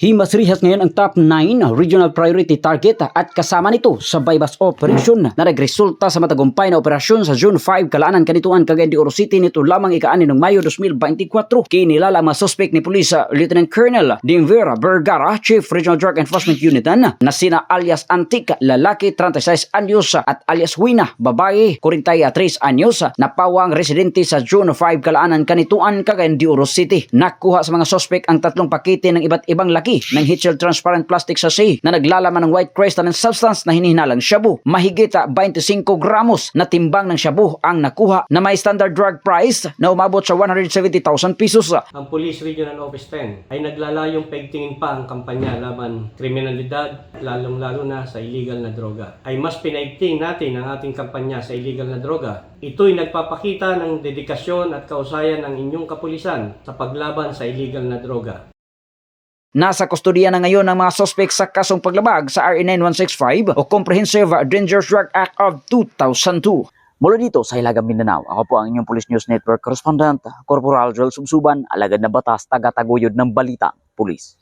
Himas Rihas ngayon ang top 9 regional priority target at kasama nito sa bypass operation na nagresulta sa matagumpay na operasyon sa June 5 kalaanan kanituan Cagayan de Oro City nito lamang ikaani ng Mayo 2024 kinilala mga suspect ni uh, Lieutenant Colonel Dimvera Vergara Chief Regional Drug Enforcement Unit na sina alias Antik lalaki 36 anyos at alias Wina babae 43 anyos na pawang residente sa June 5 kalaanan kanituan Cagayan de Oro City nakuha sa mga suspect ang tatlong pakete ng iba't ibang laki ng Hitchell transparent plastic sachet na naglalaman ng white crystalline substance na hinihinalang shabu. Mahigit ah, 25 gramos na timbang ng shabu ang nakuha na may standard drug price na umabot sa 170,000 pesos. Ang Police Regional Office 10 ay naglalayong pagtingin pa ang kampanya laban kriminalidad, lalong-lalo na sa illegal na droga. Ay mas pinaigting natin ang ating kampanya sa illegal na droga. Ito'y nagpapakita ng dedikasyon at kausayan ng inyong kapulisan sa paglaban sa illegal na droga. Nasa kustodiya na ngayon ng mga suspect sa kasong paglabag sa RA 9165 o Comprehensive Dangerous Drug Act of 2002. Mula dito sa Hilagang Mindanao, ako po ang inyong Police News Network correspondent, Corporal Joel Subsuban, alagad na batas, taga-taguyod ng balita, Police.